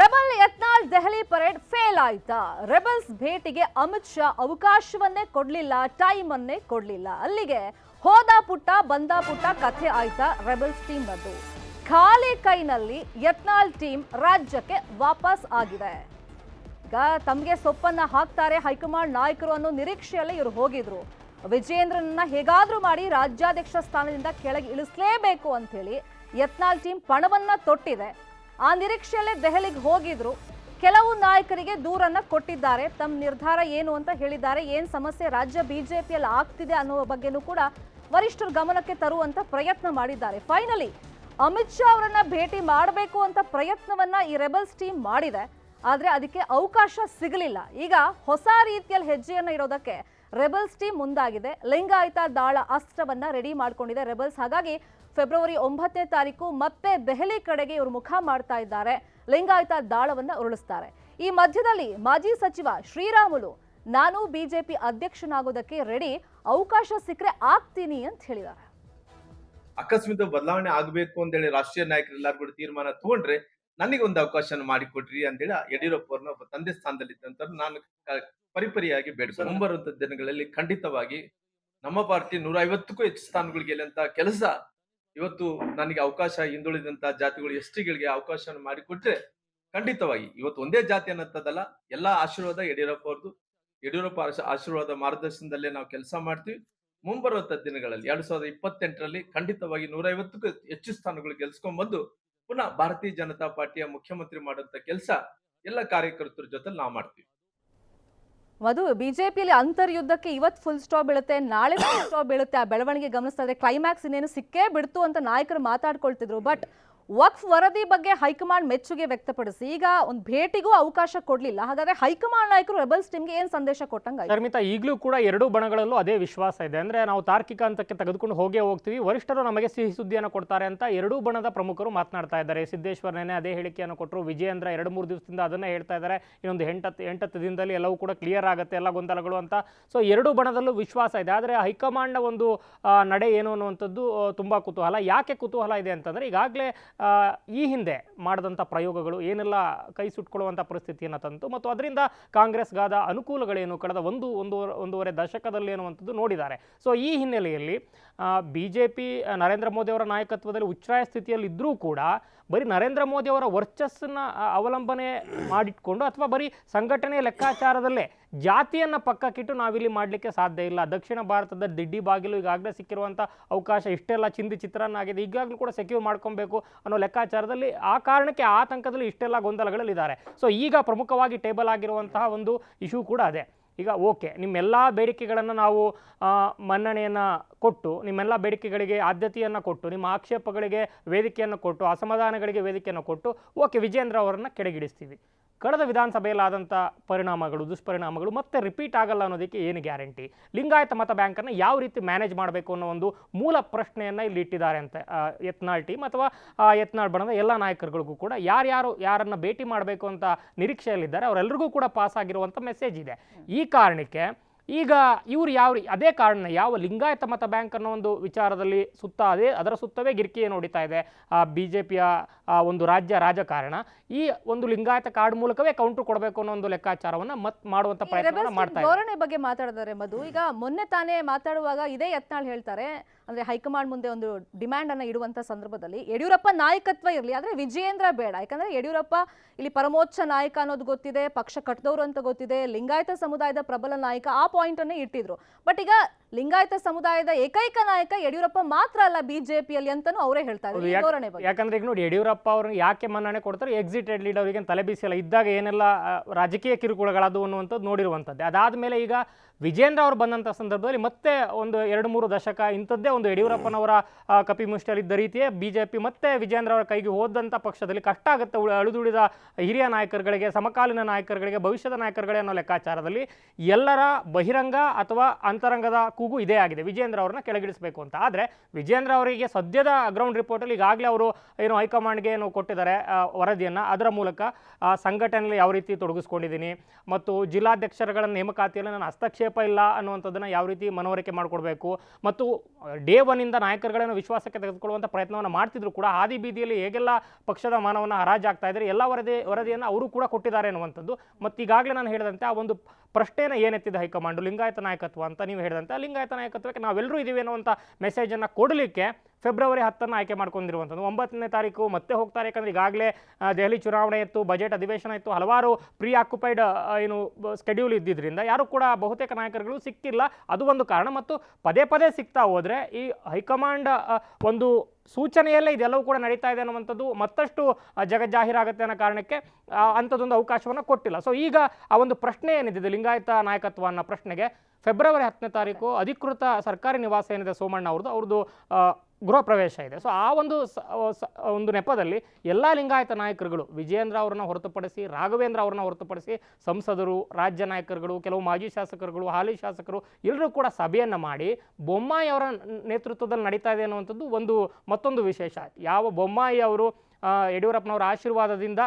Rebel Yatnal Delhi parade fail ಆಯ್ತಾ? Rebels ಭೇಟಿಗೆ ಅಮಿತ್ ಶಾ ಅವಕಾಶವನ್ನೇ ಕೊಡ್ಲಿಲ್ಲ ಟೈಮ್ ಅನ್ನೇ ಕೊಡ್ಲಿಲ್ಲ. ಅಲ್ಲಿಗೆ ಹೋದ ಪುಟ್ಟ, ಬಂದ ಪುಟ್ಟ ಕಥೆ ಆಯ್ತಾ ರೆಬಲ್ಸ್ ಟೀಮ್ ಅದು ಖಾಲಿ ಕೈನಲ್ಲಿ ಯತ್ನಾಲ್ ಟೀಮ್ ರಾಜ್ಯಕ್ಕೆ ವಾಪಸ್ ಆಗಿದೆ. ಈಗ ತಮಗೆ ಸೊಪ್ಪನ್ನ ಹಾಕ್ತಾರೆ ಹೈಕಮಾಂಡ್ ನಾಯಕರು ಅನ್ನೋ ನಿರೀಕ್ಷೆಯಲ್ಲಿ ಇವರು ಹೋಗಿದ್ರು. ವಿಜೇಂದ್ರನನ್ನ ಹೇಗಾದ್ರೂ ಮಾಡಿ ರಾಜ್ಯಾಧ್ಯಕ್ಷ ಸ್ಥಾನದಿಂದ ಕೆಳಗೆ ಇಳಿಸಲೇಬೇಕು ಅಂತ ಹೇಳಿ ಯತ್ನಾಲ್ ಟೀಮ್ ಪಣವನ್ನ ತೊಟ್ಟಿದೆ. ಆ ನಿರೀಕ್ಷೆಯಲ್ಲೇ ದೆಹಲಿಗೆ ಹೋಗಿದ್ರು. ಕೆಲವು ನಾಯಕರಿಗೆ ದೂರನ್ನ ಕೊಟ್ಟಿದ್ದಾರೆ. ತಮ್ಮ ನಿರ್ಧಾರ ಏನು ಅಂತ ಹೇಳಿದ್ದಾರೆ. ಏನು ಸಮಸ್ಯೆ ರಾಜ್ಯ ಬಿಜೆಪಿಯಲ್ಲಿ ಆಗ್ತಿದೆ ಅನ್ನೋ ಬಗ್ಗೆನೂ ಕೂಡ ವರಿಷ್ಠರ ಗಮನಕ್ಕೆ ತರುವಂತ ಪ್ರಯತ್ನ ಮಾಡಿದ್ದಾರೆ. ಫೈನಲಿ ಅಮಿತ್ ಶಾ ಅವರನ್ನ ಭೇಟಿ ಮಾಡಬೇಕು ಅಂತ ಪ್ರಯತ್ನವನ್ನ ಈ ರೆಬಲ್ಸ್ ಟೀಮ್ ಮಾಡಿದೆ. ಆದರೆ ಅದಕ್ಕೆ ಅವಕಾಶ ಸಿಗಲಿಲ್ಲ. ಈಗ ಹೊಸ ರೀತಿಯಲ್ಲಿ ಹೆಜ್ಜೆಯನ್ನು ಇಡೋದಕ್ಕೆ ರೆಬಲ್ಸ್ ಟೀಮ್ ಮುಂದಾಗಿದೆ. ಲಿಂಗಾಯತ ದಾಳ ಅಸ್ತ್ರವನ್ನ ರೆಡಿ ಮಾಡ್ಕೊಂಡಿದೆ ರೆಬಲ್ಸ್. ಹಾಗಾಗಿ ಫೆಬ್ರವರಿ ಒಂಬತ್ತನೇ ತಾರೀಕು ಮತ್ತೆ ದೆಹಲಿ ಕಡೆಗೆ ಇವರು ಮುಖ ಮಾಡ್ತಾ ಇದ್ದಾರೆ. ಲಿಂಗಾಯತ ದಾಳವನ್ನ ಉರುಳಿಸ್ತಾರೆ. ಈ ಮಧ್ಯದಲ್ಲಿ ಮಾಜಿ ಸಚಿವ ಶ್ರೀರಾಮುಲು, ನಾನು ಬಿಜೆಪಿ ಅಧ್ಯಕ್ಷನಾಗೋದಕ್ಕೆ ರೆಡಿ, ಅವಕಾಶ ಸಿಕ್ಕರೆ ಆಗ್ತೀನಿ ಅಂತ ಹೇಳಿದ್ದಾರೆ. ಅಕಸ್ಮಿತ ಬದಲಾವಣೆ ಆಗಬೇಕು ಅಂತ ಹೇಳಿ ರಾಷ್ಟ್ರೀಯ ನಾಯಕರು ಕೂಡ ತೀರ್ಮಾನ ತಗೊಂಡ್ರೆ ನನಗೆ ಒಂದು ಅವಕಾಶ ಮಾಡಿಕೊಡ್ರಿ ಅಂತೇಳಿ ಯಡಿಯೂರಪ್ಪ ಅವ್ರನ್ನ ಒಬ್ಬ ತಂದೆ ಸ್ಥಾನದಲ್ಲಿ ನಾನು ಪರಿಪರಿಯಾಗಿ ಬೇಡ. ಮುಂಬರುವಂತ ದಿನಗಳಲ್ಲಿ ಖಂಡಿತವಾಗಿ ನಮ್ಮ ಪಾರ್ಟಿ ನೂರ ಐವತ್ತಕ್ಕೂ ಹೆಚ್ಚು ಸ್ಥಾನಗಳಿಗೆ ಗೆಲ್ಲಂತ ಕೆಲಸ ಇವತ್ತು ನನಗೆ ಅವಕಾಶ ಹಿಂದುಳಿದಂತ ಜಾತಿಗಳು ಎಸ್ಟಿಗಳಿಗೆ ಅವಕಾಶ ಮಾಡಿಕೊಟ್ರೆ ಖಂಡಿತವಾಗಿ ಇವತ್ತು ಒಂದೇ ಜಾತಿ ಅನ್ನತ್ತದಲ್ಲ ಎಲ್ಲಾ ಆಶೀರ್ವಾದ ಯಡಿಯೂರಪ್ಪ ಅವ್ರದ್ದು ಯಡಿಯೂರಪ್ಪ ಆಶೀರ್ವಾದ ಮಾರ್ಗದರ್ಶನದಲ್ಲೇ ನಾವು ಕೆಲಸ ಮಾಡ್ತೀವಿ. ಮುಂಬರುವಂತ ದಿನಗಳಲ್ಲಿ ಎರಡ್ ಸಾವಿರದ ಇಪ್ಪತ್ತೆಂಟರಲ್ಲಿ ಖಂಡಿತವಾಗಿ ನೂರ ಐವತ್ತಕ್ಕೂ ಹೆಚ್ಚು ಸ್ಥಾನಗಳು ಗೆಲ್ಸ್ಕೊಂಡ್ ಬಂದು ಪುನಃ ಭಾರತೀಯ ಜನತಾ ಪಾರ್ಟಿಯ ಮುಖ್ಯಮಂತ್ರಿ ಮಾಡುವಂತ ಕೆಲಸ ಎಲ್ಲ ಕಾರ್ಯಕರ್ತರ ಜೊತೆ ನಾವು ಮಾಡ್ತೀವಿ. ಮಧು, ಬಿಜೆಪಿಯಲ್ಲಿ ಅಂತರ್ಯುದ್ಧಕ್ಕೆ ಇವತ್ತು ಫುಲ್ ಸ್ಟಾಪ್ ಬೀಳುತ್ತೆ, ನಾಳೆ ಫುಲ್ ಸ್ಟಾಪ್ ಬೀಳುತ್ತೆ. ಆ ಬೆಳವಣಿಗೆ ಗಮನಿಸ್ತಾ ಇದ್ರೆ ಕ್ಲೈಮ್ಯಾಕ್ಸ್ ಇನ್ನೇನು ಸಿಕ್ಕೇ ಬಿಡ್ತು ಅಂತ ನಾಯಕರು ಮಾತಾಡ್ಕೊಳ್ತಿದ್ರು. ಬಟ್ ವಕ್ಫ್ ವರದಿ ಬಗ್ಗೆ ಹೈಕಮಾಂಡ್ ಮೆಚ್ಚುಗೆ ವ್ಯಕ್ತಪಡಿಸಿ, ಈಗ ಒಂದು ಭೇಟಿಗೂ ಅವಕಾಶ ಕೊಡಲಿಲ್ಲ. ಹಾಗಾದ್ರೆ ಹೈಕಮಾಂಡ್ ನಾಯಕರು ರೆಬಲ್ಸ್ ಟೀಮ್ಗೆ ಏನು ಸಂದೇಶ ಕೊಟ್ಟಂಗ ಧರ್ಮಿತಾ ಈಗಲೂ ಕೂಡ ಎರಡೂ ಬಣಗಳಲ್ಲೂ ಅದೇ ವಿಶ್ವಾಸ ಇದೆ. ಅಂದ್ರೆ ನಾವು ತಾರ್ಕಿಕ ಹಂತಕ್ಕೆ ತೆಗೆದುಕೊಂಡು ಹೋಗೇ ಹೋಗ್ತೀವಿ. ವರಿಷ್ಠರು ನಮಗೆ ಸಿಹಿ ಸುದ್ದಿಯನ್ನು ಕೊಡ್ತಾರೆ ಅಂತ ಎರಡೂ ಬಣದ ಪ್ರಮುಖರು ಮಾತನಾಡ್ತಾ ಇದ್ದಾರೆ. ಸಿದ್ದೇಶ್ವರ್ ನೆನೆ ಅದೇ ಹೇಳಿಕೆಯನ್ನು ಕೊಟ್ಟರು ವಿಜಯೇಂದ್ರ ಎರಡು ಮೂರು ದಿವಸದಿಂದ ಅದನ್ನೇ ಹೇಳ್ತಾ ಇದ್ದಾರೆ. ಇನ್ನೊಂದು ಎಂಟತ್ತು ಎಂಟತ್ತು ದಿನದಲ್ಲಿ ಎಲ್ಲವೂ ಕೂಡ ಕ್ಲಿಯರ್ ಆಗುತ್ತೆ, ಎಲ್ಲ ಗೊಂದಲಗಳು ಅಂತ. ಸೊ ಎರಡೂ ಬಣದಲ್ಲೂ ವಿಶ್ವಾಸ ಇದೆ. ಆದರೆ ಹೈಕಮಾಂಡ್ನ ಒಂದು ನಡೆ ಏನು ಅನ್ನುವಂಥದ್ದು ತುಂಬ ತುಂಬಾ ಕುತೂಹಲ. ಯಾಕೆ ಕುತೂಹಲ ಇದೆ ಅಂತಂದ್ರೆ, ಈಗಾಗಲೇ ಈ ಹಿಂದೆ ಮಾಡಿದಂಥ ಪ್ರಯೋಗಗಳು ಏನೆಲ್ಲ ಕೈ ಸುಟ್ಕೊಳ್ಳುವಂಥ ಪರಿಸ್ಥಿತಿಯನ್ನು ತಂತು ಮತ್ತು ಅದರಿಂದ ಕಾಂಗ್ರೆಸ್ಗಾದ ಅನುಕೂಲಗಳೇನು ಕಳೆದ ಒಂದು ಒಂದು, ಒಂದೂವರೆ ದಶಕದಲ್ಲಿ ಅನ್ನುವಂಥದ್ದು ನೋಡಿದ್ದಾರೆ. ಸೊ ಈ ಹಿನ್ನೆಲೆಯಲ್ಲಿ ಬಿ ಜೆ ಪಿ ನರೇಂದ್ರ ಮೋದಿಯವರ ನಾಯಕತ್ವದಲ್ಲಿ ಉಚ್ಛ್ರಾಯ ಸ್ಥಿತಿಯಲ್ಲಿದ್ದರೂ ಕೂಡ ಬರೀ ನರೇಂದ್ರ ಮೋದಿಯವರ ವರ್ಚಸ್ಸನ್ನು ವರ್ಚಸ್ಸನ್ನ ಅವಲಂಬನೆ ಮಾಡಿಟ್ಕೊಂಡು ಅಥವಾ ಬರೀ ಸಂಘಟನೆ ಲೆಕ್ಕಾಚಾರದಲ್ಲೇ ಜಾತಿಯನ್ನು ಪಕ್ಕಕ್ಕಿಟ್ಟು ನಾವಿಲ್ಲಿ ಮಾಡಲಿಕ್ಕೆ ಸಾಧ್ಯ ಇಲ್ಲ. ದಕ್ಷಿಣ ಭಾರತದ ದಿಡ್ಡಿ ಬಾಗಿಲು ಈಗಾಗಲೇ ಸಿಕ್ಕಿರುವಂಥ ಅವಕಾಶ ಇಷ್ಟೆಲ್ಲ ಚಿಂದಿ ಚಿತ್ರಾನ್ನ ಆಗಿದೆ. ಈಗಾಗಲೂ ಕೂಡ ಸೆಕ್ಯೂರ್ ಮಾಡ್ಕೊಬೇಕು ಅನ್ನೋ ಲೆಕ್ಕಾಚಾರದಲ್ಲಿ ಆ ಕಾರಣಕ್ಕೆ ಆತಂಕದಲ್ಲಿ ಇಷ್ಟೆಲ್ಲ ಗೊಂದಲಗಳಲ್ಲಿದ್ದಾರೆ ಸೊ ಈಗ ಪ್ರಮುಖವಾಗಿ ಟೇಬಲ್ ಆಗಿರುವಂತಹ ಒಂದು ಇಶ್ಯೂ ಕೂಡ ಅದೇ. ಈಗ ಓಕೆ ನಿಮ್ಮೆಲ್ಲ ಬೇಡಿಕೆಗಳನ್ನು ನಾವು ಮನ್ನಣೆಯನ್ನು ಕೊಟ್ಟು, ನಿಮ್ಮೆಲ್ಲ ಬೇಡಿಕೆಗಳಿಗೆ ಆದ್ಯತೆಯನ್ನು ಕೊಟ್ಟು, ನಿಮ್ಮ ಆಕ್ಷೇಪಗಳಿಗೆ ವೇದಿಕೆಯನ್ನು ಕೊಟ್ಟು, ಅಸಮಾಧಾನಗಳಿಗೆ ವೇದಿಕೆಯನ್ನು ಕೊಟ್ಟು ಓಕೆ ವಿಜೇಂದ್ರ ಅವರನ್ನು ಕೆಳಗಿಳಿಸ್ತೀವಿ ಕಳೆದ ವಿಧಾನಸಭೆಯಲ್ಲಾದಂಥ ಪರಿಣಾಮಗಳು, ದುಷ್ಪರಿಣಾಮಗಳು ಮತ್ತೆ ರಿಪೀಟ್ ಆಗಲ್ಲ ಅನ್ನೋದಕ್ಕೆ ಏನು ಗ್ಯಾರಂಟಿ ಲಿಂಗಾಯತ ಮತ ಬ್ಯಾಂಕನ್ನು ಯಾವ ರೀತಿ ಮ್ಯಾನೇಜ್ ಮಾಡಬೇಕು ಅನ್ನೋ ಒಂದು ಮೂಲ ಪ್ರಶ್ನೆಯನ್ನು ಇಲ್ಲಿ ಇಟ್ಟಿದ್ದಾರೆ ಅಂತ ಯತ್ನಾಳ್ ಟೀಮ್ ಅಥವಾ ಯತ್ನಾಳ್ ಬಣದ ಎಲ್ಲ ನಾಯಕರುಗಳಿಗೂ ಕೂಡ ಯಾರ್ಯಾರು ಯಾರನ್ನು ಭೇಟಿ ಮಾಡಬೇಕು ಅಂತ ನಿರೀಕ್ಷೆಯಲ್ಲಿದ್ದಾರೆ ಅವರೆಲ್ಲರಿಗೂ ಕೂಡ ಪಾಸ್ ಆಗಿರುವಂಥ ಮೆಸೇಜ್ ಇದೆ. ಈ ಕಾರಣಕ್ಕೆ ಈಗ ಇವರು ಯಾವ ಅದೇ ಕಾರಣ ಯಾವ ಲಿಂಗಾಯತ ಮತ ಬ್ಯಾಂಕ್ ಅನ್ನೋ ಒಂದು ವಿಚಾರದಲ್ಲಿ ಸುತ್ತ ಅದೇ ಅದರ ಸುತ್ತವೇ ಗಿರಿಕಿಯನ್ನು ನೋಡಿತಾ ಇದೆ. ಬಿ ಜೆ ಪಿಯ ಒಂದು ರಾಜ್ಯ ರಾಜಕಾರಣ. ಈ ಒಂದು ಲಿಂಗಾಯತ ಕಾರ್ಡ್ ಮೂಲಕವೇ ಕೌಂಟರ್ ಕೊಡಬೇಕು ಅನ್ನೋ ಒಂದು ಲೆಕ್ಕಾಚಾರವನ್ನ ಮತ್ ಮಾಡುವಂತ ಪ್ರಯತ್ನ ಮಾಡ್ತಾ ಇದ್ದಾರೆ. ಧೋರಣೆ ಬಗ್ಗೆ ಮಾತಾಡಿದ್ದಾರೆ ಮಧು. ಈಗ ಮೊನ್ನೆ ತಾನೇ ಮಾತಾಡುವಾಗ ಇದೇ ಯತ್ನಾಳ್ ಹೇಳ್ತಾರೆ ಅಂದ್ರೆ ಹೈಕಮಾಂಡ್ ಮುಂದೆ ಒಂದು ಡಿಮ್ಯಾಂಡ್ ಇಡುವಂಥ ಇಡುವಂತ ಸಂದರ್ಭದಲ್ಲಿ ಯಡಿಯೂರಪ್ಪ ನಾಯಕತ್ವ ಇರಲಿ ಆದರೆ ವಿಜಯೇಂದ್ರ ಬೇಡ. ಯಾಕಂದ್ರೆ ಯಡಿಯೂರಪ್ಪ ಇಲ್ಲಿ ಪರಮೋಚ್ಚ ನಾಯಕ ಅನ್ನೋದು ಗೊತ್ತಿದೆ ಪಕ್ಷ ಕಟ್ಟದವರು ಅಂತ ಗೊತ್ತಿದೆ ಲಿಂಗಾಯತ ಸಮುದಾಯದ ಪ್ರಬಲ ನಾಯಕ ಆ ಪಾಯಿಂಟ್ ಅನ್ನೇ ಇಟ್ಟಿದ್ರು. ಬಟ್ ಈಗ ಲಿಂಗಾಯತ ಸಮುದಾಯದ ಏಕೈಕ ನಾಯಕ ಯಡಿಯೂರಪ್ಪ ಮಾತ್ರ ಅಲ್ಲ ಬಿಜೆಪಿಯಲ್ಲಿ ಅಂತಾನು ಅವರೇ ಹೇಳ್ತಾ ಹೌದು, ಇದ್ದಾರೆ ಈ ಧೋರಣೆ ಬಗ್ಗೆ. ಯಾಕಂದ್ರೆ ಈಗ ನೋಡಿ ಯಡಿಯೂರಪ್ಪ ಅವ್ರನ್ನ ಯಾಕೆ ಮನ್ನಣೆ ಕೊಡ್ತಾರೆ? ಎಕ್ಸಿಟೆಡ್ ಲೀಡ್ ಅವರಿಗೆ ತಲೆ ಬಿಸಿಯಲ್ಲ ಇದ್ದಾಗ ಏನೆಲ್ಲ ರಾಜಕೀಯ ಕಿರುಕುಳಗಳದು ಅನ್ನುವಂಥದ್ದು ನೋಡಿರುವಂಥದ್ದು. ಅದಾದಮೇಲೆ ಈಗ ವಿಜೇಂದ್ರ ಅವರು ಬಂದಂಥ ಸಂದರ್ಭದಲ್ಲಿ ಮತ್ತೆ ಒಂದು ಎರಡು ಮೂರು ದಶಕ ಇಂಥದ್ದೇ ಒಂದು ಯಡಿಯೂರಪ್ಪನವರ ಕಪಿ ಕಪಿಮುಷ್ಟಿಯಲ್ಲಿದ್ದ ರೀತಿಯೇ ಬಿ ಜೆ ಪಿ ಮತ್ತೆ ವಿಜೇಂದ್ರ ಅವರ ಕೈಗೆ ಹೋದಂಥ ಪಕ್ಷದಲ್ಲಿ ಕಷ್ಟ ಆಗುತ್ತೆ ಅಳಿದುಳಿದ ಹಿರಿಯ ನಾಯಕರುಗಳಿಗೆ, ಸಮಕಾಲೀನ ನಾಯಕರುಗಳಿಗೆ, ಭವಿಷ್ಯದ ನಾಯಕರುಗಳೇ ಅನ್ನೋ ಲೆಕ್ಕಾಚಾರದಲ್ಲಿ ಎಲ್ಲರ ಬಹಿರಂಗ ಅಥವಾ ಅಂತರಂಗದ ಕೂಗು ಇದೇ ಆಗಿದೆ. ವಿಜೇಂದ್ರ ಅವ್ರನ್ನ ಕೆಳಗಿಳಿಸಬೇಕು ಅಂತ. ಆದರೆ ವಿಜೇಂದ್ರ ಅವರಿಗೆ ಸದ್ಯದ ಗ್ರೌಂಡ್ ರಿಪೋರ್ಟಲ್ಲಿ ಈಗಾಗಲೇ ಅವರು ಏನು ಹೈಕಮಾಂಡ್ಗೆ ಏನು ಕೊಟ್ಟಿದ್ದಾರೆ ವರದಿಯನ್ನು. ಅದರ ಮೂಲಕ ಸಂಘಟನೆಯಲ್ಲಿ ಯಾವ ರೀತಿ ತೊಡಗಿಸ್ಕೊಂಡಿದ್ದೀನಿ ಮತ್ತು ಜಿಲ್ಲಾಧ್ಯಕ್ಷರುಗಳ ನೇಮಕಾತಿಯಲ್ಲಿ ನಾನು ಹಸ್ತಕ್ಷೇಪ ಇಲ್ಲ ಅನ್ನುವಂಥದ್ದನ್ನು ಯಾವ ರೀತಿ ಮನವರಿಕೆ ಮಾಡಿಕೊಡ್ಬೇಕು ಮತ್ತು ಡೇ ಒನ್ನಿಂದ ನಾಯಕರುಗಳನ್ನು ವಿಶ್ವಾಸಕ್ಕೆ ತೆಗೆದುಕೊಳ್ಳುವಂಥ ಪ್ರಯತ್ನವನ್ನು ಮಾಡ್ತಿದ್ರು ಕೂಡ, ಹಾದಿ ಬೀದಿಯಲ್ಲಿ ಹೇಗೆಲ್ಲ ಪಕ್ಷದ ಮಾನವನ್ನು ಹರಾಜಾಗ್ತಾ ಇದ್ದಾರೆ, ಎಲ್ಲ ವರದಿ, ವರದಿಯನ್ನು ಅವರು ಕೂಡ ಕೊಟ್ಟಿದ್ದಾರೆ ಅನ್ನುವಂಥದ್ದು. ಮತ್ತು ಈಗಾಗಲೇ ನಾನು ಹೇಳಿದಂತೆ ಆ ಒಂದು ಪ್ರಶ್ನೆನ ಏನೆತ್ತಿದೆ ಹೈಕಮಾಂಡು? ಲಿಂಗಾಯತ ನಾಯಕತ್ವ ಅಂತ ನೀವು ಹೇಳಿದಂತೆ. ಲಿಂಗಾಯತ ನಾಯಕತ್ವಕ್ಕೆ ನಾವೆಲ್ಲರೂ ಇದ್ದೀವಿ ಅನ್ನುವಂಥ ಮೆಸೇಜನ್ನು ಕೊಡಲಿಕ್ಕೆ ಫೆಬ್ರವರಿ ಹತ್ತನ್ನು ಆಯ್ಕೆ ಮಾಡ್ಕೊಂಡಿರುವಂಥದ್ದು. ಒಂಬತ್ತನೇ ತಾರೀಕು ಮತ್ತೆ ಹೋಗ್ತಾರೆ. ಯಾಕಂದರೆ ಈಗಾಗಲೇ ದೆಹಲಿ ಚುನಾವಣೆ ಇತ್ತು, ಬಜೆಟ್ ಅಧಿವೇಶನ ಇತ್ತು, ಹಲವಾರು ಪ್ರೀ ಆಕ್ಯುಪೈಡ್ ಏನು ಸ್ಕೆಡ್ಯೂಲ್ ಇದ್ದಿದ್ದರಿಂದ ಯಾರು ಕೂಡ ಬಹುತೇಕ ನಾಯಕರುಗಳು ಸಿಕ್ಕಿಲ್ಲ. ಅದು ಒಂದು ಕಾರಣ. ಮತ್ತು ಪದೇ ಪದೇ ಸಿಗ್ತಾ ಹೋದರೆ ಈ ಹೈಕಮಾಂಡ್ ಒಂದು ಸೂಚನೆಯಲ್ಲೇ ಇದೆಲ್ಲವೂ ಕೂಡ ನಡೀತಾ ಇದೆ ಅನ್ನುವಂಥದ್ದು ಮತ್ತಷ್ಟು ಜಗಜ್ಜಾಹೀರಾಗುತ್ತೆ ಅನ್ನೋ ಕಾರಣಕ್ಕೆ ಅಂಥದ್ದೊಂದು ಅವಕಾಶವನ್ನು ಕೊಟ್ಟಿಲ್ಲ. ಸೊ ಈಗ ಆ ಒಂದು ಪ್ರಶ್ನೆ ಏನಿದೆ, ಲಿಂಗಾಯತ ನಾಯಕತ್ವ ಅನ್ನೋ ಪ್ರಶ್ನೆಗೆ, ಫೆಬ್ರವರಿ ಹತ್ತನೇ ತಾರೀಕು ಅಧಿಕೃತ ಸರ್ಕಾರಿ ನಿವಾಸ ಏನಿದೆ ಸೋಮಣ್ಣ ಅವ್ರದ್ದು ಅವ್ರದ್ದು ಗೃಹ ಪ್ರವೇಶ ಇದೆ ಸೊ, ಆ ಒಂದು ಒಂದು ನೆಪದಲ್ಲಿ ಎಲ್ಲ ಲಿಂಗಾಯತ ನಾಯಕರುಗಳು ವಿಜಯೇಂದ್ರ ಅವರನ್ನ ಹೊರತುಪಡಿಸಿ, ರಾಘವೇಂದ್ರ ಅವರನ್ನ ಹೊರತುಪಡಿಸಿ ಸಂಸದರು, ರಾಜ್ಯ ನಾಯಕರುಗಳು, ಕೆಲವು ಮಾಜಿ ಶಾಸಕರುಗಳು, ಹಾಲಿ ಶಾಸಕರು ಎಲ್ಲರೂ ಕೂಡ ಸಭೆಯನ್ನು ಮಾಡಿ ಬೊಮ್ಮಾಯಿ ಅವರ ನೇತೃತ್ವದಲ್ಲಿ ನಡೀತಾ ಇದೆ ಅನ್ನುವಂಥದ್ದು ಒಂದು ಮತ್ತೊಂದು ವಿಶೇಷ. ಯಾವ ಬೊಮ್ಮಾಯಿ ಅವರು ಯಡಿಯೂರಪ್ಪನವರ ಆಶೀರ್ವಾದದಿಂದ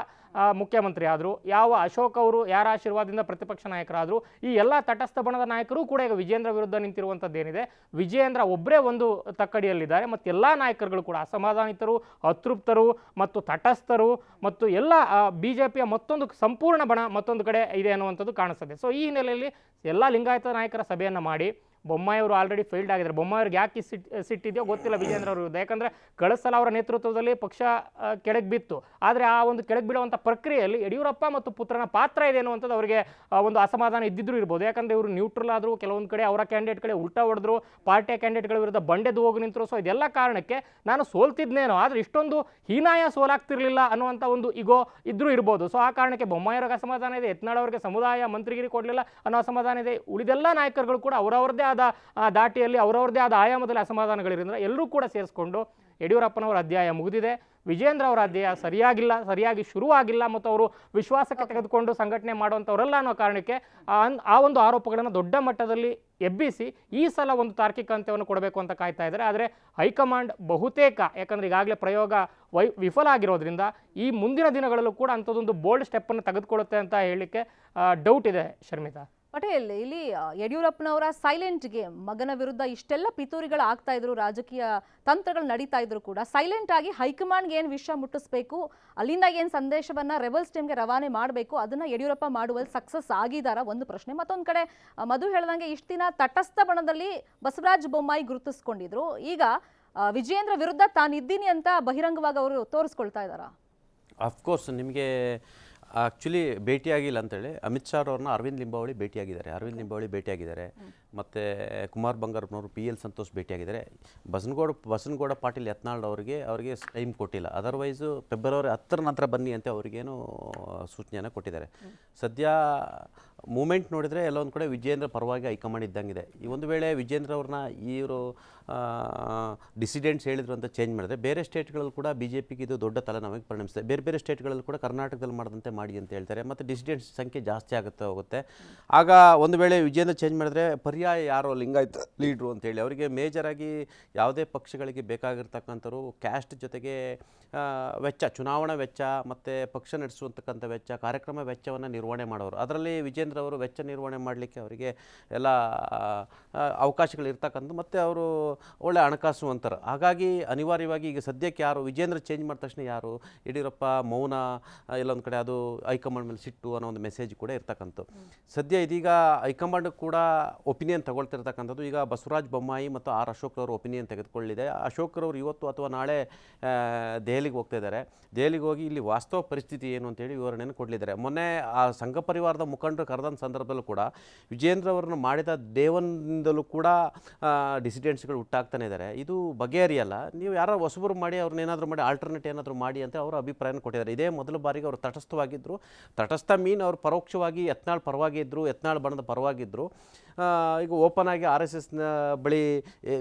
ಮುಖ್ಯಮಂತ್ರಿ ಆದರು ಯಾವ ಅಶೋಕ್ ಅವರು ಯಾರ ಆಶೀರ್ವಾದದಿಂದ ಪ್ರತಿಪಕ್ಷ ನಾಯಕರಾದರು, ಈ ಎಲ್ಲ ತಟಸ್ಥ ಬಣದ ನಾಯಕರು ಕೂಡ ಈಗ ವಿಜೇಂದ್ರ ವಿರುದ್ಧ ನಿಂತಿರುವಂಥದ್ದೇನಿದೆ. ವಿಜೇಂದ್ರ ಒಬ್ಬರೇ ಒಂದು ತಕ್ಕಡಿಯಲ್ಲಿದ್ದಾರೆ, ಮತ್ತು ಎಲ್ಲ ನಾಯಕರುಗಳು ಕೂಡ ಅಸಮಾಧಾನಿತರು, ಅತೃಪ್ತರು, ಮತ್ತು ತಟಸ್ಥರು, ಮತ್ತು ಎಲ್ಲ ಬಿ ಜೆ ಪಿಯ ಮತ್ತೊಂದು ಸಂಪೂರ್ಣ ಬಣ ಮತ್ತೊಂದು ಕಡೆ ಇದೆ ಅನ್ನುವಂಥದ್ದು ಕಾಣಿಸ್ತದೆ. ಸೊ ಈ ಹಿನ್ನೆಲೆಯಲ್ಲಿ ಎಲ್ಲ ಲಿಂಗಾಯತ ನಾಯಕರ ಸಭೆಯನ್ನು ಮಾಡಿ ಬೊಮ್ಮಾಯಿ ಅವರು ಆಲ್ರೆಡಿ ಫೇಲ್ಡ್ ಆಗಿದ್ದಾರೆ. ಬೊಮ್ಮಾಯಿಯವ್ರಿಗೆ ಯಾಕೆ ಸಿಟ್ ಸಿಟ್ಟಿದೆಯೋ ಗೊತ್ತಿಲ್ಲ ವಿಜೇಂದ್ರ ಅವರು. ಯಾಕಂದರೆ ಕಳಿಸಲ ಅವರ ನೇತೃತ್ವದಲ್ಲಿ ಪಕ್ಷ ಕೆಳಗೆ ಬಿತ್ತು. ಆದರೆ ಆ ಒಂದು ಕೆಳಗೆ ಬೀಳುವಂಥ ಪ್ರಕ್ರಿಯೆಯಲ್ಲಿ ಯಡಿಯೂರಪ್ಪ ಮತ್ತು ಪುತ್ರನ ಪಾತ್ರ ಇದೆ ಅನ್ನುವಂಥದ್ದು ಅವರಿಗೆ ಒಂದು ಅಸಮಾಧಾನ ಇದ್ದಿದ್ರು ಇರ್ಬೋದು. ಯಾಕಂದರೆ ಇವರು ನ್ಯೂಟ್ರಲ್ ಆದರೂ, ಕೆಲವೊಂದು ಕಡೆ ಅವರ ಕ್ಯಾಂಡಿಡೇಟ್ ಕಡೆ ಉಲ್ಟಾ ಹೊಡೆದ್ರು, ಪಾರ್ಟಿಯ ಕ್ಯಾಂಡಿಡೇಟ್ಗಳ ವಿರುದ್ಧ ಬಂಡೆದು ಹೋಗಿ ನಿಂತರು. ಸೊ ಇದೆಲ್ಲ ಕಾರಣಕ್ಕೆ ನಾನು ಸೋಲ್ತಿದ್ನೇನೋ, ಆದರೆ ಇಷ್ಟೊಂದು ಹೀನಾಯ ಸೋಲಾಗ್ತಿರಲಿಲ್ಲ ಅನ್ನುವಂಥ ಒಂದು ಇಗೋ ಇದ್ದರೂ ಇರ್ಬೋದು. ಸೊ ಆ ಕಾರಣಕ್ಕೆ ಬೊಮ್ಮಾಯಿಯವ್ರಿಗೆ ಅಸಮಾಧಾನ ಇದೆ, ಯತ್ನಾಳ್ ಅವರಿಗೆ ಸಮುದಾಯ ಮಂತ್ರಿಗಿರಿ ಕೊಡಲಿಲ್ಲ ಅನ್ನೋ ಅಸಮಾಧಾನ ಇದೆ. ಉಳಿದೆಲ್ಲ ನಾಯಕರುಗಳು ಕೂಡ ಅವರವರದೇ ಆದ ಆ, ದಾಟಿಯಲ್ಲಿ ಅವರವ್ರದ್ದೇ ಆದ ಆಯಾಮದಲ್ಲಿ ಅಸಮಾಧಾನಗಳಿರೋದ್ರಿಂದ ಎಲ್ಲರೂ ಕೂಡ ಸೇರಿಸ್ಕೊಂಡು ಯಡಿಯೂರಪ್ಪನವರ ಅಧ್ಯಾಯ ಮುಗಿದಿದೆ. ವಿಜೇಂದ್ರ ಅವರ ಅಧ್ಯಾಯ ಸರಿಯಾಗಿಲ್ಲ ಸರಿಯಾಗಿ ಶುರುವಾಗಿಲ್ಲ ಮತ್ತು ಅವರು ವಿಶ್ವಾಸಕ್ಕೆ ತೆಗೆದುಕೊಂಡು ಸಂಘಟನೆ ಮಾಡುವಂಥವರಲ್ಲ ಅನ್ನೋ ಕಾರಣಕ್ಕೆ ಆ ಒಂದು ಆರೋಪಗಳನ್ನು ದೊಡ್ಡ ಮಟ್ಟದಲ್ಲಿ ಎಬ್ಬಿಸಿ ಈ ಸಲ ಒಂದು ತಾರ್ಕಿಕ ಅಂತ್ಯವನ್ನು ಕೊಡಬೇಕು ಅಂತ ಕಾಯ್ತಾ ಇದ್ದಾರೆ. ಆದರೆ ಹೈಕಮಾಂಡ್ ಬಹುತೇಕ ಯಾಕಂದರೆ ಈಗಾಗಲೇ ಪ್ರಯೋಗ ವೈ ವಿಫಲ ಆಗಿರೋದ್ರಿಂದ ಈ ಮುಂದಿನ ದಿನಗಳಲ್ಲೂ ಕೂಡ ಅಂಥದ್ದೊಂದು ಬೋಲ್ಡ್ ಸ್ಟೆಪ್ಪನ್ನು ತೆಗೆದುಕೊಳ್ಳುತ್ತೆ ಅಂತ ಹೇಳಲಿಕ್ಕೆ ಡೌಟ್ ಇದೆ ಶರ್ಮಿತಾ. ಪಟೇಲ್ ಇಲ್ಲಿ ಯಡಿಯೂರಪ್ಪನವರ ಸೈಲೆಂಟ್ ಗೇಮ್ ಮಗನ ವಿರುದ್ಧ ಇಷ್ಟೆಲ್ಲ ಪಿತೂರಿಗಳು ಆಗ್ತಾ ಇದ್ರು ರಾಜಕೀಯ ತಂತ್ರಗಳು ನಡೀತಾ ಇದ್ರು ಕೂಡ. ಸೈಲೆಂಟ್ ಆಗಿ ಹೈಕಮಾಂಡ್ಗೆ ಏನು ವಿಷಯ ಮುಟ್ಟಿಸ್ಬೇಕು, ಅಲ್ಲಿಂದ ಏನು ಸಂದೇಶವನ್ನ ರೆಬಲ್ಸ್ ಟೀಮ್ಗೆ ರವಾನೆ ಮಾಡಬೇಕು, ಅದನ್ನ ಯಡಿಯೂರಪ್ಪ ಮಾಡುವಲ್ಲಿ ಸಕ್ಸಸ್ ಆಗಿದಾರ? ಒಂದು ಪ್ರಶ್ನೆ. ಮತ್ತೊಂದು ಕಡೆ ಮಧು ಹೇಳ್ದಂಗೆ ಇಷ್ಟು ದಿನ ತಟಸ್ಥ ಬಣದಲ್ಲಿ ಬಸವರಾಜ ಬೊಮ್ಮಾಯಿ ಗುರುತಿಸ್ಕೊಂಡಿದ್ರು. ಈಗ ವಿಜಯೇಂದ್ರ ವಿರುದ್ಧ ತಾನಿದ್ದೀನಿ ಅಂತ ಬಹಿರಂಗವಾಗಿ ಅವರು ತೋರಿಸ್ಕೊಳ್ತಾ ಇದ್ದಾರಾ ಅಫ್ಕೋರ್ಸ್ ನಿಮಗೆ ಆ್ಯಕ್ಚುಲಿ ಭೇಟಿಯಾಗಿಲ್ಲ ಅಂತೇಳಿ ಅಮಿತ್ ಶಾ ಅವ್ರನ್ನ ಅರವಿಂದ್ ಲಿಂಬಾವಳಿ ಭೇಟಿಯಾಗಿದ್ದಾರೆ. ಅರವಿಂದ್ ಲಿಂಬಾವಳಿ ಭೇಟಿಯಾಗಿದ್ದಾರೆ. ಮತ್ತು ಕುಮಾರ್ ಬಂಗಾರಪ್ಪನವರು ಪಿ ಎಲ್ ಸಂತೋಷ್ ಭೇಟಿಯಾಗಿದ್ದಾರೆ. ಬಸನಗೌಡ ಬಸನಗೌಡ ಪಾಟೀಲ್ ಯತ್ನಾಳ್ ಅವರಿಗೆ ಅವರಿಗೆ ಟೈಮ್ ಕೊಟ್ಟಿಲ್ಲ. ಅದರ್ವೈಸು ಫೆಬ್ರವರಿ ಹತ್ತರ ನಂತರ ಬನ್ನಿ ಅಂತ ಅವ್ರಿಗೇನು ಸೂಚನೆಯನ್ನು ಕೊಟ್ಟಿದ್ದಾರೆ. ಸದ್ಯ ಮೂಮೆಂಟ್ ನೋಡಿದರೆ ಎಲ್ಲೊಂದು ಕಡೆ ವಿಜೇಂದ್ರ ಪರವಾಗಿ ಹೈಕಮಾಂಡ್ ಇದ್ದಂಗಿದೆ. ಈ ಒಂದು ವೇಳೆ ವಿಜೇಂದ್ರ ಅವ್ರನ್ನ ಇವರು ಡಿಸಿಡೆಂಟ್ಸ್ ಹೇಳಿದ್ರು ಅಂತ ಚೇಂಜ್ ಮಾಡಿದ್ರೆ ಬೇರೆ ಸ್ಟೇಟ್ಗಳಲ್ಲಿ ಕೂಡ ಬಿ ಜೆ ಪಿಗೆ ಇದು ದೊಡ್ಡ ತಲೆನೋವಿಗೆ ಪರಿಣಮಿಸಿದೆ. ಬೇರೆ ಬೇರೆ ಸ್ಟೇಟ್ಗಳಲ್ಲಿ ಕೂಡ ಕರ್ನಾಟಕದಲ್ಲಿ ಮಾಡಿದಂತೆ ಮಾಡಿ ಅಂತ ಹೇಳ್ತಾರೆ. ಮತ್ತು ಡಿಸಿಡೆಂಟ್ಸ್ ಸಂಖ್ಯೆ ಜಾಸ್ತಿ ಆಗುತ್ತೆ, ಹೋಗುತ್ತೆ. ಆಗ ಒಂದು ವೇಳೆ ವಿಜೇಂದ್ರ ಚೇಂಜ್ ಮಾಡಿದ್ರೆ ಪರ್ಯಾಯ ಯಾರೋ ಲಿಂಗಾಯತ ಲೀಡ್ರು ಅಂತೇಳಿ ಅವರಿಗೆ ಮೇಜರಾಗಿ ಯಾವುದೇ ಪಕ್ಷಗಳಿಗೆ ಬೇಕಾಗಿರ್ತಕ್ಕಂಥವ್ರು ಕ್ಯಾಸ್ಟ್ ಜೊತೆಗೆ ವೆಚ್ಚ, ಚುನಾವಣಾ ವೆಚ್ಚ, ಮತ್ತು ಪಕ್ಷ ನಡೆಸುವಂತಕ್ಕಂಥ ವೆಚ್ಚ, ಕಾರ್ಯಕ್ರಮ ವೆಚ್ಚವನ್ನು ನಿರ್ವಹಣೆ ಮಾಡೋರು. ಅದರಲ್ಲಿ ವಿಜೇಂದ್ರ ಅವರು ವೆಚ್ಚ ನಿರ್ವಹಣೆ ಮಾಡಲಿಕ್ಕೆ ಅವರಿಗೆ ಎಲ್ಲ ಅವಕಾಶಗಳು ಇರ್ತಕ್ಕಂಥ ಮತ್ತು ಅವರು ಒಳ್ಳೆ ಹಣಕಾಸು ಅಂತಾರೆ. ಹಾಗಾಗಿ ಅನಿವಾರ್ಯವಾಗಿ ಈಗ ಸದ್ಯಕ್ಕೆ ಯಾರು, ವಿಜೇಂದ್ರ ಚೇಂಜ್ ಮಾಡಿದ ತಕ್ಷಣ ಯಾರು, ಯಡಿಯೂರಪ್ಪ, ಮೌನ ಇಲ್ಲೊಂದು ಕಡೆ ಅದು ಹೈಕಮಾಂಡ್ ಮೇಲೆ ಸಿಟ್ಟು ಅನ್ನೋ ಒಂದು ಮೆಸೇಜ್ ಕೂಡ ಇರ್ತಕ್ಕಂಥ ಸದ್ಯ ಇದೀಗ ಹೈಕಮಾಂಡ್ ಕೂಡ ಒಪಿನಿಯನ್ ತಗೊಳ್ತಿರ್ತಕ್ಕಂಥದ್ದು. ಈಗ ಬಸವರಾಜ್ ಬೊಮ್ಮಾಯಿ ಮತ್ತು ಆರ್ ಅಶೋಕ್ ಒಪಿನಿಯನ್ ತೆಗೆದುಕೊಳ್ಳಿದೆ. ಅಶೋಕ್ರವರು ಇವತ್ತು ಅಥವಾ ನಾಳೆ ದೆಹಲಿಗೆ ಹೋಗ್ತಾ ಇದ್ದಾರೆ. ದೆಹಲಿಗೆ ಹೋಗಿ ಇಲ್ಲಿ ವಾಸ್ತವ ಪರಿಸ್ಥಿತಿ ಏನು ಅಂತೇಳಿ ವಿವರಣೆಯನ್ನು ಕೊಡಲಿದ್ದಾರೆ. ಮೊನ್ನೆ ಆ ಸಂಘ ಪರಿವಾರದ ಮುಖಂಡರು ಸಂದರ್ಭದಲ್ಲೂ ಕೂಡ ವಿಜೇಂದ್ರ ಅವರನ್ನು ಮಾಡಿದ ದೇವನಿಂದಲೂ ಕೂಡ ಡಿಸಿಡೆಂಟ್ಸ್ಗಳು ಹುಟ್ಟಾಗ್ತಾನೆ ಇದ್ದಾರೆ. ಇದು ಬಗೆಹರಿಯಲ್ಲ. ನೀವು ಯಾರೋ ಹೊಸಬರು ಮಾಡಿ ಅವ್ರನ್ನ ಏನಾದರೂ ಮಾಡಿ ಆಲ್ಟರ್ನೇಟ್ ಏನಾದರೂ ಮಾಡಿ ಅಂತ ಅವರ ಅಭಿಪ್ರಾಯನ ಕೊಟ್ಟಿದ್ದಾರೆ. ಇದೇ ಮೊದಲ ಬಾರಿಗೆ ಅವರು ತಟಸ್ಥವಾಗಿದ್ದರು ತಟಸ್ಥ ಮೀನ್ ಅವರು ಪರೋಕ್ಷವಾಗಿ, ಯತ್ನಾಳ್ ಪರವಾಗಿ ಇದ್ದರು ಯತ್ನಾಳ್ ಬಣದ ಪರವಾಗಿದ್ದರು ಈಗ ಓಪನ್ ಆಗಿ ಆರ್ ಎಸ್ ಎಸ್ನ ಬಳಿ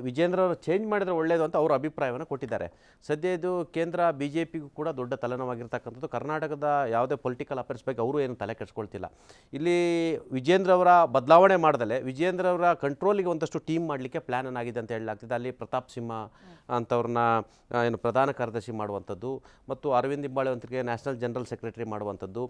ವಿಜೇಂದ್ರ ಅವರು ಚೇಂಜ್ ಮಾಡಿದರೆ ಒಳ್ಳೆಯದು ಅಂತ ಅವರು ಅಭಿಪ್ರಾಯವನ್ನು ಕೊಟ್ಟಿದ್ದಾರೆ. ಸದ್ಯ ಇದು ಕೇಂದ್ರ ಬಿ ಜೆ ಪಿಗೂ ಕೂಡ ದೊಡ್ಡ ತಲೆನೋವಾಗಿರ್ತಕ್ಕಂಥದ್ದು. ಕರ್ನಾಟಕದ ಯಾವುದೇ ಪೊಲಿಟಿಕಲ್ ಅಫೇರ್ಸ್ ಬಗ್ಗೆ ಅವರು ಏನು ತಲೆ ಕೆಡಿಸ್ಕೊಳ್ತಿಲ್ಲ. ಇಲ್ಲಿ ವಿಜೇಂದ್ರ ಅವರ ಬದಲಾವಣೆ ಮಾಡ್ದಲೆ, ವಿಜೇಂದ್ರ ಅವರ ಕಂಟ್ರೋಲಿಗೆ ಒಂದಷ್ಟು ಟೀಮ್ ಮಾಡಲಿಕ್ಕೆ ಪ್ಲ್ಯಾನ್ ಆಗಿದೆ ಅಂತ ಹೇಳಲಾಗ್ತಿದೆ. ಅಲ್ಲಿ ಪ್ರತಾಪ್ ಸಿಂಹ ಅಂಥವ್ರನ್ನ ಏನು ಪ್ರಧಾನ ಕಾರ್ಯದರ್ಶಿ ಮಾಡುವಂಥದ್ದು ಮತ್ತು ಅರವಿಂದ್ ಹಿಂಬಾಳೆವಂತರಿಗೆ ನ್ಯಾಷನಲ್ ಜನರಲ್ ಸೆಕ್ರೆಟರಿ ಮಾಡುವಂಥದ್ದು.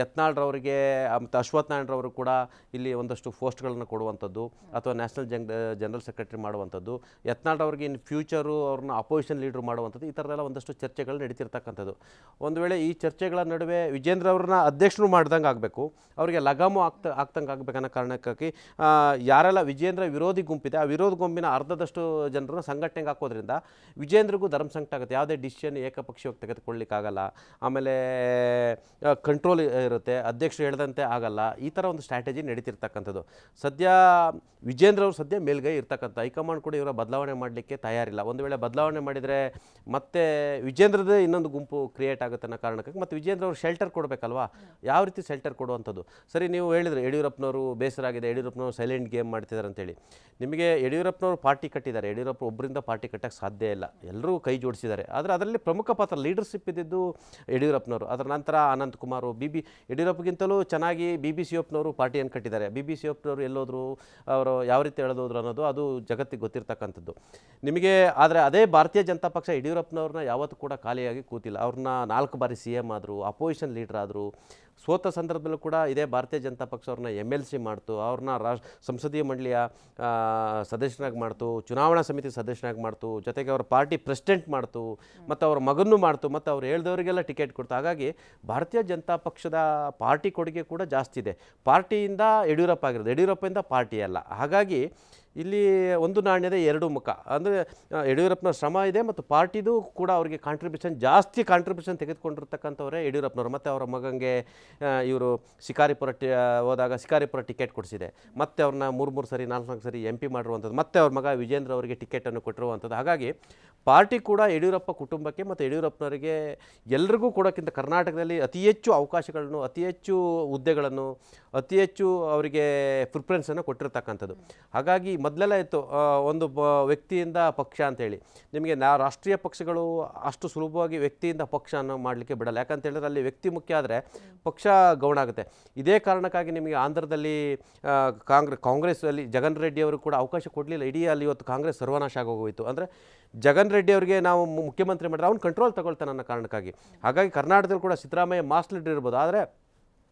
ಯತ್ನಾಳ್ರವರಿಗೆ ಮತ್ತು ಅಶ್ವಥ್ ನಾರಾಯಣರವರು ಕೂಡ ಇಲ್ಲಿ ಒಂದಷ್ಟು ಪೋಸ್ಟ್ಗಳನ್ನು ಕೊಡುವಂಥದ್ದು ಅಥವಾ ನ್ಯಾಷನಲ್ ಜಂಗ್, ಜನರಲ್ ಸೆಕ್ರೆಟರಿ ಮಾಡುವಂಥದ್ದು ಯತ್ನಾಳ್ರವ್ರಿಗೆ ಇನ್ ಫ್ಯೂಚರು ಅವ್ರನ್ನ ಅಪೋಸಿಷನ್ ಲೀಡ್ರ್ ಮಾಡುವಂಥದ್ದು, ಈ ಥರದೆಲ್ಲ ಒಂದಷ್ಟು ಚರ್ಚೆಗಳು ನಡೀತಿರ್ತಕ್ಕಂಥದ್ದು. ಒಂದು ವೇಳೆ ಈ ಚರ್ಚೆಗಳ ನಡುವೆ ವಿಜೇಂದ್ರ ಅವ್ರನ್ನ ಅಧ್ಯಕ್ಷರು ಮಾಡ್ದಂಗೆ ಆಗಬೇಕು, ಅವರಿಗೆ ಲಗಾಮು ಆಗ್ತ, ಆಗ್ತಂಗೆ ಆಗಬೇಕನ್ನೋ ಕಾರಣಕ್ಕಾಗಿ ಯಾರೆಲ್ಲ ವಿಜೇಂದ್ರ ವಿರೋಧಿ ಗುಂಪಿದೆ, ಆ ವಿರೋಧ ಗುಂಪಿನ ಅರ್ಧದಷ್ಟು ಜನರನ್ನ ಸಂಘಟನೆಗೆ ಹಾಕೋದ್ರಿಂದ ವಿಜೇಂದ್ರಿಗೂ ಧರ್ಮ ಸಂಕಟ ಆಗುತ್ತೆ. ಯಾವುದೇ ಡಿಸಿಷನ್ ಏಕಪಕ್ಷವಾಗಿ ತೆಗೆದುಕೊಳ್ಳಿಕ್ಕಾಗಲ್ಲ, ಆಮೇಲೆ ಕಂಟ್ರೋಲ್ ಇರುತ್ತೆ, ಅಧ್ಯಕ್ಷರು ಹೇಳ್ದಂತೆ ಆಗಲ್ಲ, ಈ ಥರ ಒಂದು ಸ್ಟ್ರಾಟಜಿ ನಡೀತಿರ್ತಕ್ಕಂಥದ್ದು. ಸದ್ಯ ವಿಜೇಂದ್ರ ಅವರು ಸದ್ಯ ಮೇಲ್ಗೈ ಇರ್ತಕ್ಕಂಥ ಹೈಕಮಾಂಡ್ ಕೂಡ ಇವರ ಬದಲಾವಣೆ ಮಾಡಲಿಕ್ಕೆ ತಯಾರಿಲ್ಲ. ಒಂದು ವೇಳೆ ಬದಲಾವಣೆ ಮಾಡಿದರೆ ಮತ್ತೆ ವಿಜೇಂದ್ರದೇ ಇನ್ನೊಂದು ಗುಂಪು ಕ್ರಿಯೇಟ್ ಆಗುತ್ತೆ ಅನ್ನೋ ಕಾರಣಕ್ಕೆ ಮತ್ತು ವಿಜೇಂದ್ರ ಅವರು ಶೆಲ್ಟರ್ ಕೊಡಬೇಕಲ್ವಾ? ಯಾವ ರೀತಿ ಶೆಲ್ಟರ್ ಕೊಡುವಂಥದ್ದು? ಸರಿ, ನೀವು ಹೇಳಿದರೆ ಯಡಿಯೂರಪ್ಪನವರು ಬೇಸರ ಆಗಿದೆ, ಯಡಿಯೂರಪ್ಪನವರು ಸೈಲೆಂಟ್ ಗೇಮ್ ಮಾಡ್ತಿದ್ದಾರೆ ಅಂತೇಳಿ ನಿಮಗೆ ಯಡಿಯೂರಪ್ಪನವರು ಪಾರ್ಟಿ ಕಟ್ಟಿದ್ದಾರೆ. ಯಡಿಯೂರಪ್ಪ ಒಬ್ಬರಿಂದ ಪಾರ್ಟಿ ಕಟ್ಟಕ್ಕೆ ಸಾಧ್ಯ ಇಲ್ಲ. ಎಲ್ಲರೂ ಕೈ ಜೋಡಿಸಿದ್ದಾರೆ. ಆದರೆ ಅದರಲ್ಲಿ ಪ್ರಮುಖ ಪಾತ್ರ ಲೀಡರ್ಶಿಪ್ ಇದ್ದಿದ್ದು ಯಡಿಯೂರಪ್ಪನವರು. ಅದರ ನಂತರ ಅನಂತಕುಮಾರ್, ಬಿ ಬಿ ಯಡಿಯೂರಪ್ಪಗಿಂತಲೂ ಚೆನ್ನಾಗಿ ಬಿ ಬಿ ಸಿ ಸಿಯಪ್ಪನವರು ಪಾರ್ಟಿಯನ್ನು ಕಟ್ಟಿದ್ದಾರೆ. ಬಿ ಬಿ ಸಿಯಪ್ಪನವರು ಎಲ್ಲೋದ್ರು, ಅವರು ಯಾವ ರೀತಿ ಎಳೆದೋದ್ರು ಅನ್ನೋದು ಅದು ಜಗತ್ತಿಗೆ ಗೊತ್ತಿರ್ತಕ್ಕಂಥದ್ದು. ನಿಮಗೆ ಆದರೆ ಅದೇ ಭಾರತೀಯ ಜನತಾ ಪಕ್ಷ ಯಡಿಯೂರಪ್ಪನವ್ರನ್ನ ಯಾವತ್ತೂ ಕೂಡ ಖಾಲಿಯಾಗಿ ಕೂತಿಲ್ಲ. ಅವ್ರನ್ನ ನಾಲ್ಕು ಬಾರಿ ಸಿ ಎಂ ಆದರು ಅಪೋಸಿಷನ್ ಲೀಡರ್ ಆದರು ಸೋತ ಸಂದರ್ಭದಲ್ಲೂ ಕೂಡ ಇದೇ ಭಾರತೀಯ ಜನತಾ ಪಕ್ಷ ಅವ್ರನ್ನ ಎಂ ಎಲ್ ಸಿ ಮಾಡ್ತು ಅವ್ರನ್ನ ರಾಷ್ ಸಂಸದೀಯ ಮಂಡಳಿಯ ಸದಸ್ಯನಾಗಿ ಮಾಡ್ತು ಚುನಾವಣಾ ಸಮಿತಿ ಸದಸ್ಯನಾಗಿ ಮಾಡ್ತು ಜೊತೆಗೆ ಅವ್ರ ಪಾರ್ಟಿ ಪ್ರೆಸಿಡೆಂಟ್ ಮಾಡ್ತು ಮತ್ತು ಅವ್ರ ಮಗನೂ ಮಾಡ್ತು ಮತ್ತು ಅವ್ರು ಹೇಳ್ದವರಿಗೆಲ್ಲ ಟಿಕೆಟ್ ಕೊಡ್ತು. ಹಾಗಾಗಿ ಭಾರತೀಯ ಜನತಾ ಪಕ್ಷದ ಪಾರ್ಟಿ ಕೊಡುಗೆ ಕೂಡ ಜಾಸ್ತಿ ಇದೆ. ಪಾರ್ಟಿಯಿಂದ ಯಡಿಯೂರಪ್ಪ ಆಗಿರೋದು. ಯಡಿಯೂರಪ್ಪಯಿಂದ ಪಾರ್ಟಿ ಅಲ್ಲ. ಹಾಗಾಗಿ ಇಲ್ಲಿ ಒಂದು ನಾಣ್ಯದ ಎರಡು ಮುಖ. ಅಂದರೆ ಯಡಿಯೂರಪ್ಪನ ಶ್ರಮ ಇದೆ ಮತ್ತು ಪಾರ್ಟಿದು ಕೂಡ ಅವರಿಗೆ ಕಾಂಟ್ರಿಬ್ಯೂಷನ್ ಜಾಸ್ತಿ ಕಾಂಟ್ರಿಬ್ಯೂಷನ್ ತೆಗೆದುಕೊಂಡಿರ್ತಕ್ಕಂಥವರೇ ಯಡಿಯೂರಪ್ಪನವರು. ಮತ್ತು ಅವರ ಮಗಂಗೆ ಇವರು ಶಿಕಾರಿಪುರ ಟಿ ಹೋದಾಗ ಶಿಕಾರಿಪುರ ಟಿಕೆಟ್ ಕೊಡಿಸಿದೆ. ಮತ್ತೆ ಅವ್ರನ್ನ ಮೂರು ಮೂರು ಸರಿ ನಾಲ್ಕು ನಾಲ್ಕು ಸರಿ ಎಂ ಪಿ ಮಾಡಿರುವಂಥದ್ದು. ಮತ್ತೆ ಅವ್ರ ಮಗ ವಿಜೇಂದ್ರ ಅವರಿಗೆ ಟಿಕೆಟನ್ನು ಕೊಟ್ಟಿರುವಂಥದ್ದು. ಹಾಗಾಗಿ ಪಾರ್ಟಿ ಕೂಡ ಯಡಿಯೂರಪ್ಪ ಕುಟುಂಬಕ್ಕೆ ಮತ್ತು ಯಡಿಯೂರಪ್ಪನವರಿಗೆ ಎಲ್ರಿಗೂ ಕೊಡೋಕ್ಕಿಂತ ಕರ್ನಾಟಕದಲ್ಲಿ ಅತಿ ಹೆಚ್ಚು ಅವಕಾಶಗಳನ್ನು, ಅತಿ ಹೆಚ್ಚು ಹುದ್ದೆಗಳನ್ನು, ಅತಿ ಹೆಚ್ಚು ಅವರಿಗೆ ಪ್ರಿಫರೆನ್ಸನ್ನು ಕೊಟ್ಟಿರ್ತಕ್ಕಂಥದ್ದು. ಹಾಗಾಗಿ ಮೊದಲೆಲ್ಲ ಇತ್ತು ಒಂದು ಬ, ವ್ಯಕ್ತಿಯಿಂದ ಪಕ್ಷ ಅಂತೇಳಿ ನಿಮಗೆ ನಾ, ರಾಷ್ಟ್ರೀಯ ಪಕ್ಷಗಳು ಅಷ್ಟು ಸುಲಭವಾಗಿ ವ್ಯಕ್ತಿಯಿಂದ ಪಕ್ಷ ಅನ್ನೋ ಮಾಡಲಿಕ್ಕೆ ಬಿಡಲ್ಲ. ಯಾಕಂತ ಹೇಳಿದ್ರೆ ಅಲ್ಲಿ ವ್ಯಕ್ತಿ ಮುಖ್ಯ ಆದರೆ ಪಕ್ಷ ಗೌಣ ಆಗುತ್ತೆ. ಇದೇ ಕಾರಣಕ್ಕಾಗಿ ನಿಮಗೆ ಆಂಧ್ರದಲ್ಲಿ ಕಾಂಗ್ರೆಸ್ ಕಾಂಗ್ರೆಸ್ಸಲ್ಲಿ ಜಗನ್ ರೆಡ್ಡಿ ಅವರು ಕೂಡ ಅವಕಾಶ ಕೊಡಲಿಲ್ಲ. ಇಡೀ ಅಲ್ಲಿ ಇವತ್ತು ಕಾಂಗ್ರೆಸ್ ಸರ್ವನಾಶ ಆಗೋಗೋಯಿತು. ಅಂದರೆ ಜಗನ್ ರೆಡ್ಡಿ ಅವರಿಗೆ ನಾವು ಮುಖ್ಯಮಂತ್ರಿ ಮಾಡಿದ್ರೆ ಅವ್ನು ಕಂಟ್ರೋಲ್ ತಗೊಳ್ತಾನೆ ಅನ್ನೋ ಕಾರಣಕ್ಕಾಗಿ. ಹಾಗಾಗಿ ಕರ್ನಾಟಕದಲ್ಲಿ ಕೂಡ ಸಿದ್ದರಾಮಯ್ಯ ಮಾಸ್ ಲೀಡರ್ ಇರ್ಬೋದು. ಆದರೆ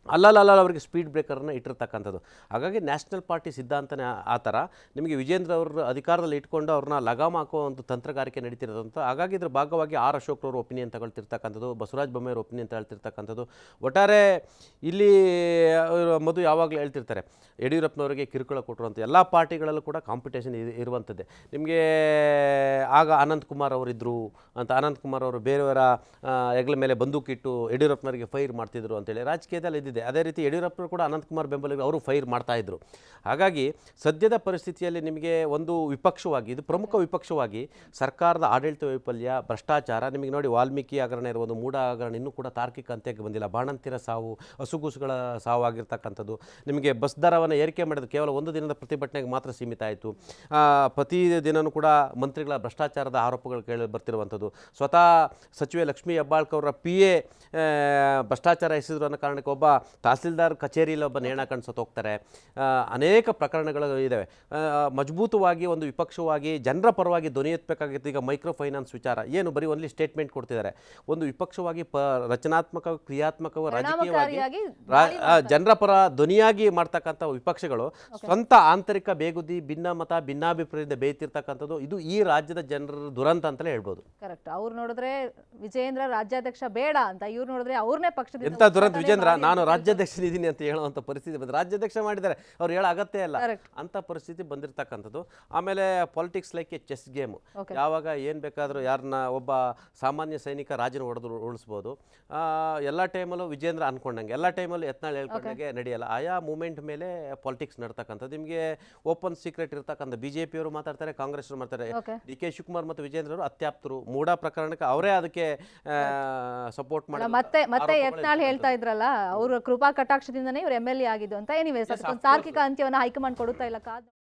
ಅಲ್ಲಲ್ಲ ಅವರಿಗೆ ಸ್ಪೀಡ್ ಬ್ರೇಕರ್ನ ಇಟ್ಟಿರ್ತಕ್ಕಂಥದ್ದು. ಹಾಗಾಗಿ ನ್ಯಾಷನಲ್ ಪಾರ್ಟಿ ಸಿದ್ಧಾಂತನೇ ಆ- ಥರ. ನಿಮಗೆ ವಿಜೇಂದ್ರ ಅವರು ಅಧಿಕಾರದಲ್ಲಿ ಇಟ್ಕೊಂಡು ಅವ್ರನ್ನ ಲಗಾಮ ಹಾಕೋ ಒಂದು ತಂತ್ರಗಾರಿಕೆ ನಡೀತಿರೋದಂತ, ಹಾಗಾಗಿ ಇದ್ರ ಭಾಗವಾಗಿ ಆರ್ ಅಶೋಕ್ರವ್ರ ಒಪಿನಿಯನ್ ತಗೊಳ್ತಿರ್ತಕ್ಕಂಥದ್ದು, ಬಸವರಾಜ ಬೊಮ್ಮೆಯವ್ರ ಒಪಿನಿಯನ್ ತಗೊಳ್ತಿರ್ತಕ್ಕಂಥದ್ದು ಒಟ್ಟಾರೆ ಇಲ್ಲಿ ಮಧು ಯಾವಾಗಲೂ ಹೇಳ್ತಿರ್ತಾರೆ, ಯಡಿಯೂರಪ್ಪನವರಿಗೆ ಕಿರುಕುಳ ಕೊಟ್ಟಿರುವಂಥ ಎಲ್ಲ ಪಾರ್ಟಿಗಳಲ್ಲೂ ಕೂಡ ಕಾಂಪಿಟೇಷನ್ ಇರುವಂಥದ್ದೇ. ನಿಮಗೆ ಆಗ ಅನಂತ್ ಕುಮಾರ್ ಅವರಿದ್ದರು ಅಂತ, ಅನಂತ್ ಕುಮಾರ್ ಅವರು ಬೇರೆಯವರ ಹೆಗಲ ಮೇಲೆ ಬಂದೂಕಿಟ್ಟು ಯಡಿಯೂರಪ್ಪನವರಿಗೆ ಫೈರ್ ಮಾಡ್ತಿದ್ರು ಅಂತೇಳಿ ರಾಜಕೀಯದಲ್ಲಿ ಇದ್ದಿದೆ ಅದೇ ರೀತಿ ಯಡಿಯೂರಪ್ಪನವರು ಕೂಡ ಅನಂತಕುಮಾರ್ ಬೆಂಬಲಿಗರು ಬೆಂಬಲಿಗೆ ಅವರು ಫೈರ್ ಮಾಡ್ತಾ ಇದ್ರು. ಹಾಗಾಗಿ ಸದ್ಯದ ಪರಿಸ್ಥಿತಿಯಲ್ಲಿ ನಿಮಗೆ ಒಂದು ವಿಪಕ್ಷವಾಗಿ, ಇದು ಪ್ರಮುಖ ವಿಪಕ್ಷವಾಗಿ ಸರ್ಕಾರದ ಆಡಳಿತ ವೈಫಲ್ಯ, ಭ್ರಷ್ಟಾಚಾರ, ನಿಮಗೆ ನೋಡಿ ವಾಲ್ಮೀಕಿ ಹಗರಣ ಇರ್ಬೋದು ಮೂಢ ಹಗರಣ ಇನ್ನೂ ಕೂಡ ತಾರ್ಕಿಕ ಅಂತ್ಯಕ್ಕೆ ಬಂದಿಲ್ಲ. ಬಾಣಂತಿರ ಸಾವು, ಹಸುಗುಸುಗಳ ಸಾವು ಆಗಿರ್ತಕ್ಕಂಥದ್ದು ನಿಮಗೆ ಬಸ್ ದರವನ್ನು ಏರಿಕೆ ಮಾಡಿದ ಕೇವಲ ಒಂದು ದಿನದ ಪ್ರತಿಭಟನೆಗೆ ಮಾತ್ರ ಸೀಮಿತ ಆಯಿತು. ಪ್ರತಿ ದಿನವೂ ಕೂಡ ಮಂತ್ರಿಗಳ ಭ್ರಷ್ಟಾಚಾರದ ಆರೋಪಗಳು ಕೇಳಿ ಬರ್ತಿರುವಂಥದ್ದು. ಸ್ವತಃ ಸಚಿವೆ ಲಕ್ಷ್ಮೀ ಹೆಬ್ಬಾಳ್ಕವರ ಪಿ ಎ ಭ್ರಷ್ಟಾಚಾರ ಎಸೆದ್ರು ಅನ್ನೋ ಕಾರಣಕ್ಕೆ ಒಬ್ಬ ತಹಸೀಲ್ದಾರ್ ಕಚೇರಿಯಲ್ಲಿ ಒಬ್ಬ ನೇಣ ಕಣ್ಸೋತ್ ಹೋಗ್ತಾರೆ. ಅನೇಕ ಪ್ರಕರಣಗಳು ಇದ್ದಾವೆ ಮಜಬೂತವಾಗಿ ಒಂದು ವಿಪಕ್ಷವಾಗಿ ಜನರ ಪರವಾಗಿ ಧ್ವನಿ ಎತ್ತಬೇಕಾಗಿತ್ತು. ಈಗ ಮೈಕ್ರೋ ಫೈನಾನ್ಸ್ ವಿಚಾರ. ಏನು? ಬರೀ ಒನ್ಲಿ ಸ್ಟೇಟ್ಮೆಂಟ್ ಕೊಡ್ತಿದ್ದಾರೆ. ಒಂದು ವಿಪಕ್ಷವಾಗಿ ಪ ರಚನಾತ್ಮಕ ಕ್ರಿಯಾತ್ಮಕ ರಾಜಕೀಯವಾಗಿ ಜನರ ಪರ ಧ್ವನಿಯಾಗಿ ಮಾಡ್ತಕ್ಕಂಥ ವಿಪಕ್ಷಗಳು ಸ್ವಂತ ಆಂತರಿಕ ಬೇಗುದಿ ಭಿನ್ನ ಮತ ಭಿನ್ನಾಭಿಪ್ರಾಯದಿಂದ ಬೇಯ್ತಿರ್ತಕ್ಕಂಥದ್ದು ಇದು ಈ ರಾಜ್ಯದ ಜನರ ದುರಂತ ಅಂತಲೇ ಹೇಳ್ಬೋದು. ಕರೆಕ್ಟ್ ಅವ್ರು ನೋಡಿದ್ರೆ ವಿಜೇಂದ್ರ ರಾಜ್ಯಾಧ್ಯಕ್ಷ ಬೇಡ ಅಂತ. ಇವ್ರು ನೋಡಿದ್ರೆ ಅವ್ರನ್ನೇ ಪಕ್ಷದ ಎಂತ ದುರಂತ? ವಿಜೇಂದ್ರ ನಾನು ರಾಜ್ಯಾಧ್ಯಕ್ಷನಿದ್ದೀನಿ ಅಂತ ಹೇಳುವಂಥ ಪರಿಸ್ಥಿತಿ ಬಂದ್ರೆ ರಾಜ್ಯಾಧ್ಯಕ್ಷ ಮಾಡಿದ್ದಾರೆ. ಅವ್ರು ಹೇಳೋ ಅಗತ್ಯ ಇಲ್ಲ. ಅಂತ ಪರಿಸ್ಥಿತಿ ಬಂದಿರತಕ್ಕಂಥದ್ದು. ಆಮೇಲೆ politics like a chess game. ಯಾವಾಗ ಏನು ಬೇಕಾದರೂ ಯಾರನ್ನ ಒಬ್ಬ ಸಾಮಾನ್ಯ ಸೈನಿಕ ರಾಜನ ಹೊಡೆದು ಉಳಿಸ್ಬೋದು ಎಲ್ಲ ಟೈಮಲ್ಲೂ ವಿಜೇಂದ್ರ ಅನ್ಕೊಂಡಂಗೆ. ಎಲ್ಲ ಟೈಮಲ್ಲೂ ಯತ್ನಾಳ್ ಹೇಳ್ಕೊಂಡಂಗೆ ನಡೆಯಲ್ಲ. ಆಯಾ ಮೂಮೆಂಟ್ ಮೇಲೆ ಪಾಲಿಟಿಕ್ಸ್ ನಡ್ತಕ್ಕಂಥದ್ದು. ನಿಮಗೆ ಓಪನ್ ಸೀಕ್ರೆಟ್ ಇರ್ತಕ್ಕಂಥ ಬಿ ಜೆ ಪಿಯವರು ಮಾತಾಡ್ತಾರೆ ಕಾಂಗ್ರೆಸ್ ಮಾತಾಡ್ತಾರೆ. ಡಿ ಕೆ ಶಿವಕುಮಾರ್ ಮತ್ತು ವಿಜೇಂದ್ರ ಅವರು ಅತ್ಯಾಪ್ತರು. ಮೂಡಾ ಪ್ರಕರಣಕ್ಕೆ ಅವರೇ ಅದಕ್ಕೆ ಸಪೋರ್ಟ್ ಮಾಡಿ ಮತ್ತೆ ಮತ್ತೆ ಯತ್ನಾಳ್ ಹೇಳ್ತಾ ಇದ್ರಲ್ಲ ಅವರು ಕೃಪಾ ಕಟಾಕ್ಷದಿಂದನೇ ಇವರು ಎಂ ಎಲ್ ಎ ಆಗಿದ್ದು ಅಂತ ಎನಿವೇಸ್ ಸರ್ ಅದಕ್ಕೊಂದು ತಾರ್ಕಿಕ ಅಂತ್ಯವನ್ನು ಹೈಕಮಾಂಡ್ ಕೊಡುತ್ತಾ ಇಲ್ಲ. ಕಾದ್